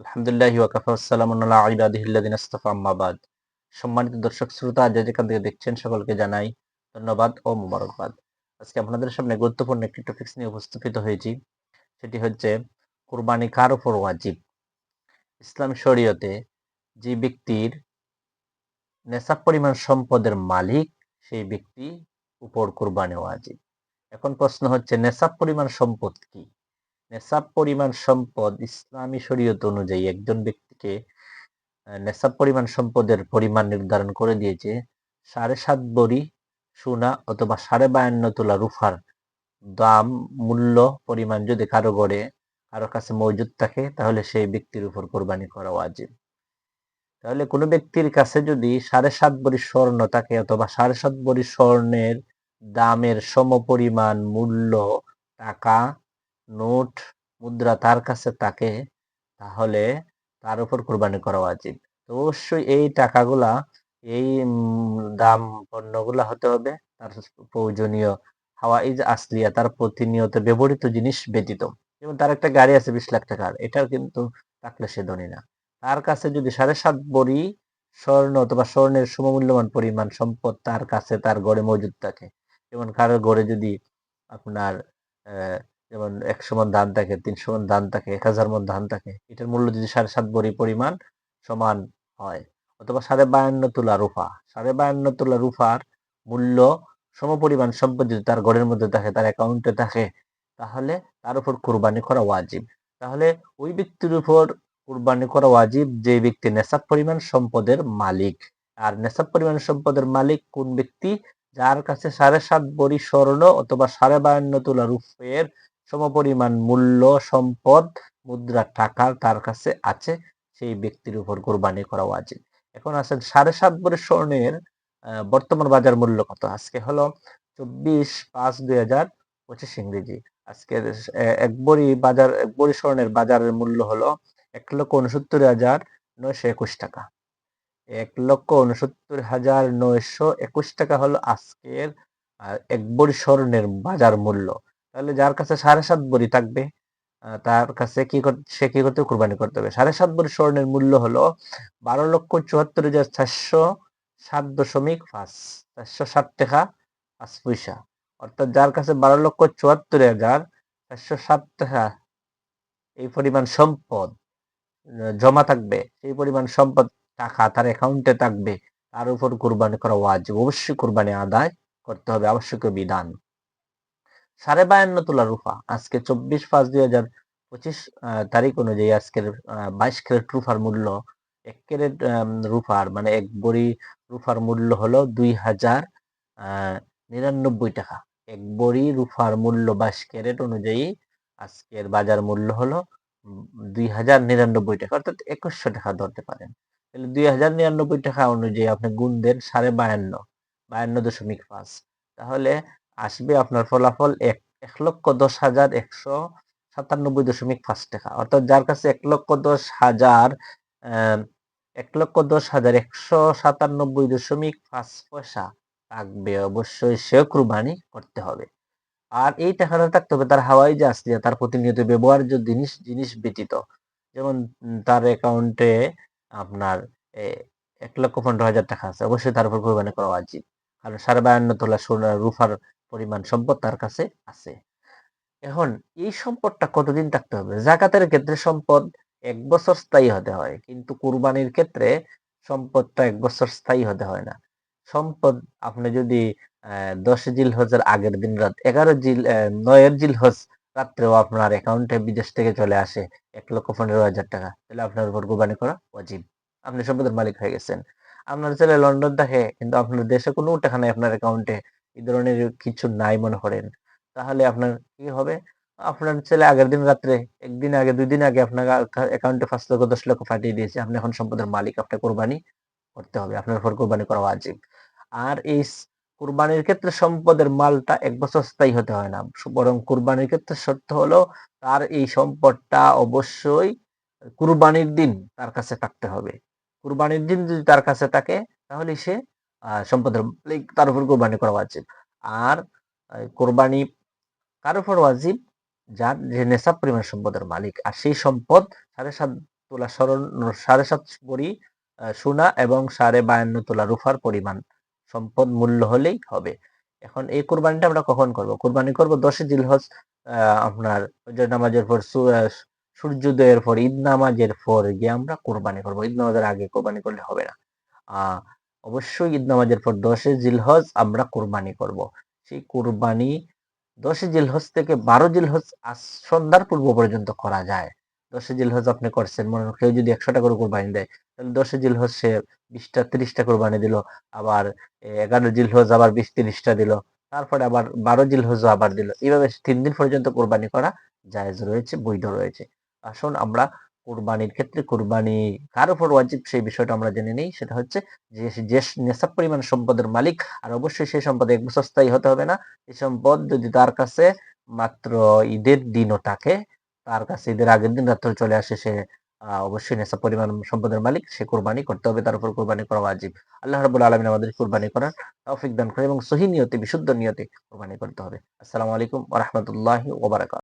আলহামদুলিল্লাহ ওয়াকাফা সম্মানিত দর্শক শ্রোতা, যে যেখান থেকে দেখছেন সকলকে জানাই ধন্যবাদ ও মুবারকবাদ। আজকে আপনাদের সামনে গুরুত্বপূর্ণ একটি টপিকস নিয়ে হয়েছি। সেটি হচ্ছে কুরবানি কার উপর ওয়াজিব? ইসলাম শরীয়তে যে ব্যক্তির নেশাব পরিমাণ সম্পদের মালিক, সেই ব্যক্তি উপর কুরবানি ওয়াজিব। এখন প্রশ্ন হচ্ছে, নেশাব পরিমাণ সম্পদ কি? নেশাব পরিমাণ সম্পদ ইসলামী শরীয়ত অনুযায়ী একজন ব্যক্তিকে নেশাব পরিমাণ সম্পদের পরিমাণ নির্ধারণ করে দিয়েছে সাড়ে সাত বড়ি সোনা অথবা সাড়ে বায়ান্ন তোলা রুফার দাম, মূল্য, পরিমাণ যদি কারও গড়ে, কারও কাছে মজুদ থাকে, তাহলে সেই ব্যক্তির উপর কোরবানি করা ওয়াজিব। তাহলে কোনো ব্যক্তির কাছে যদি সাড়ে সাত বড়ি স্বর্ণ থাকে অথবা সাড়ে সাত বড়ি স্বর্ণের দামের সমপরিমাণ মূল্য, টাকা, নোট মুদ্রা তার কাছে থাকে, তাহলে তার উপর কোরবানি করা উচিত অবশ্যই এই টাকাগুলা, এই দাম পণ্যগুলা হতে হবে, তার প্রয়োজনীয় হাওয়াইজ আসলিয়া, তার প্রতিনিয়ত ব্যবহৃত জিনিস ব্যতীত। যেমন তার একটা গাড়ি আছে বিশ লাখ টাকার এটার কিন্তু থাকলে সে ধনী না। তার কাছে যদি সাড়ে সাত বড়ি স্বর্ণ অথবা স্বর্ণের সমমূল্যমান পরিমাণ সম্পদ তার কাছে, তার গড়ে মজুদ থাকে। যেমন কারোর গড়ে যদি আপনার যেমন একশো মন ধান থাকে, তিনশো মন ধান থাকে, এক হাজার মন ধান থাকে, এটার মূল্য যদি সাড়ে সাত বড়ি পরিমাণ সমান হয়, অথবা সাড়ে বায়ান্ন তোলা রুফা, সাড়ে বায়ান্ন তোলা রুফার মূল্য সম পরিমাণ সম্পদ যদি তার ঘরের মধ্যে থাকে, তার অ্যাকাউন্টে থাকে, তাহলে তার উপর কোরবানি করা ওয়াজিব। তাহলে ওই ব্যক্তির উপর কোরবানি করা ওয়াজিব যে ব্যক্তি নেশাব পরিমাণ সম্পদের মালিক। আর নেশাব পরিমাণ সম্পদের মালিক কোন ব্যক্তি? যার কাছে সাড়ে সাত বড়ি স্বর্ণ অথবা সাড়ে বায়ান্ন তোলা রুফের সমপরিমাণ মূল্য, সম্পদ, মুদ্রা, টাকা তার কাছে আছে, সেই ব্যক্তির উপর কোরবানি করা উচিত এখন আছেন সাড়ে সাত বড়ি স্বর্ণের বর্তমান বাজার মূল্য কত? আজকে হলো চব্বিশ পাঁচ দুই হাজার পঁচিশ ইংরেজি। আজকে এক বড়ি বাজার, এক বড়ি স্বর্ণের বাজারের মূল্য হলো এক লক্ষ উনসত্তর হাজার নয়শো একুশ টাকা। এক লক্ষ উনসত্তর হাজার নয়শো একুশ টাকা হলো আজকের এক বড়ি স্বর্ণের বাজার মূল্য। তাহলে যার কাছে সাড়ে সাত বড়ি থাকবে তার কাছে কি সে কি করতে, কোরবানি করতে হবে। সাড়ে সাত বড়ি স্বর্ণের মূল্য হলো বারো লক্ষ চুয়াত্তর হাজার চারশো সাত দশমিক পাঁচ, চারশো ষাট টাকা পাঁচ পয়সা। অর্থাৎ যার কাছে বারো লক্ষ চুয়াত্তর হাজার চারশো সাত টাকা এই পরিমাণ সম্পদ জমা থাকবে, সেই পরিমাণ সম্পদ টাকা তার অ্যাকাউন্টে থাকবে, তার উপর কোরবানি করা ওয়াজিব। অবশ্যই কোরবানি আদায় করতে হবে, আবশ্যকীয় বিধান। সাড়ে বায়ান্ন তোলা রুফা। আজকে চব্বিশ পাঁচ দুই হাজার পঁচিশ তারিখ অনুযায়ী আজকের বাইশ ক্যারেট রুফার মূল্য, এক ক্যারেট রুফার মানে এক বড়ি রুফার মূল্য হলো দুই হাজার নিরানব্বই টাকা। এক বড়ি রুফার মূল্য বাইশ ক্যারেট অনুযায়ী আজকের বাজার মূল্য হলো দুই হাজার নিরানব্বই টাকা, অর্থাৎ একুশশো টাকা ধরতে পারেন। তাহলে দুই হাজার নিরানব্বই টাকা অনুযায়ী আপনি গুণ দেন সাড়ে বায়ান্ন বায়ান্ন দশমিক পাঁচ। তাহলে আসবে আপনার ফলাফল এক এক লক্ষ দশ হাজার একশো সাতানব্বই দশমিক পাঁচ টাকা। অর্থাৎ যার কাছে এক লক্ষ দশ হাজার এক লক্ষ দশ হাজার একশো সাতানব্বই দশমিক পাঁচ পয়সা থাকবে, অবশ্যই সে কুরবানি করতে হবে। আর এই টাকাটা থাকতে হবে তার হাওয়াই জাহাজ দিয়ে, তার প্রতিনিয়ত ব্যবহার্য জিনিস জিনিস ব্যতীত। যেমন তার অ্যাকাউন্টে আপনার এক লক্ষ পনেরো হাজার টাকা আছে। অবশ্যই তার উপর কোরবানি করা উচিত। কারণ সাড়ে বায়ান্ন তোলা সোনা রুফার পরিমাণ সম্পদ তার কাছে আছে। এখন এই সম্পদটা কতদিন থাকতে হবে? জাকাতের ক্ষেত্রে সম্পদ এক বছর স্থায়ী হতে হয়, কিন্তু কুরবানির ক্ষেত্রে সম্পদটা এক বছর স্থায়ী হতে হয় না। সম্পদ আপনি যদি দশ জিল হজের আগের দিন রাত, এগারো জিল নয়ের জিল হজ রাত্রেও আপনার অ্যাকাউন্টে বিদেশ থেকে চলে আসে এক লক্ষ পনেরো হাজার টাকা, তাহলে আপনার উপর কোরবানি করা অজীব আপনি সম্পদের মালিক হয়ে গেছেন। আপনার ছেলে লন্ডন থাকে, কিন্তু আপনার দেশে কোনো টাকা নাই আপনার অ্যাকাউন্টে। এই ধরনের কিছু নাই মনে করেন। তাহলে আপনার কি হবে? আপনার ছেলে আগের দিন রাত্রে একদিন আগে দুই দিন আগে আপনার অ্যাকাউন্টে পাঁচ লক্ষ, দশ লক্ষ পাঠিয়ে দিয়েছে। আপনি এখন সম্পদের মালিক, আপনার কোরবানি করতে হবে। আপনার উপর কোরবানি করা উচিত আর এই কোরবানির ক্ষেত্রে সম্পদের মালটা এক বছর স্থায়ী হতে হয় না। বরং কোরবানির ক্ষেত্রে শর্ত হলো তার এই সম্পদটা অবশ্যই কুরবানির দিন তার কাছে থাকতে হবে। কুরবানির দিন যদি তার কাছে থাকে, তাহলে সে সম্পদের তার উপর কোরবানি করা উচিত আর কোরবানি কার উপর ওয়াজিব? যার যে নেশাব পরিমাণ সম্পদের মালিক। আর সেই সম্পদ সাড়ে সাত তোলা স্মরণ সাড়ে সাত বড়ি সোনা এবং সাড়ে বায়ান্ন তোলা রুফার পরিমাণ সম্পদ মূল্য হলেই হবে। এখন এই কোরবানিটা আমরা কখন করব? কোরবানি করব দশে জিলহজ আপনার নামাজের পর সূর্যোদয়ের পর, ঈদ নামাজের পর গিয়ে আমরা কোরবানি করব। ঈদ নামাজের আগে কোরবানি করলে হবে না। অবশ্যই ঈদ নামাজের পর দশে জিলহজ আমরা কোরবানি করব। সেই কোরবানি দশে জিলহজ থেকে বারো জিলহজ সন্ধ্যার পূর্ব পর্যন্ত করা যায়। দশে জিলহজ আপনি করছেন, মনে কেউ যদি একশোটা করে কোরবানি দেয়, তাহলে দশে জিলহজ সে বিশটা তিরিশটা কোরবানি দিল, আবার এগারো জিলহজ আবার বিশ তিরিশটা দিল, তারপরে আবার বারো জিলহজ আবার দিল। এইভাবে তিন দিন পর্যন্ত কোরবানি করা জায়েজ রয়েছে, বৈধ রয়েছে। আসুন আমরা কোরবানির ক্ষেত্রে কোরবানি কার উপর ওয়াজিব সেই বিষয়টা আমরা জেনে নেই। সেটা হচ্ছে যে যে নেশাব পরিমাণ সম্পদের মালিক, আর অবশ্যই সেই সম্পদ এক বছর স্থায়ী হতে হবে না। এই সম্পদ যদি তার কাছে মাত্র ঈদের দিনও থাকে, তার কাছে ঈদের আগের দিন রাত্রে চলে আসে সে অবশ্যই নেশা পরিমাণ সম্পদের মালিক, সে কোরবানি করতে হবে, তার উপর কোরবানি করা ওয়াজিব। আল্লাহ রাবুল আলমিন আমাদের কোরবানি করার তৌফিক দান করে এবং সহি নিয়তে, বিশুদ্ধ নিয়তে কোরবানি করতে হবে। আসসালামু আলাইকুম ওরহমতুল্লাহি ওবারাকাত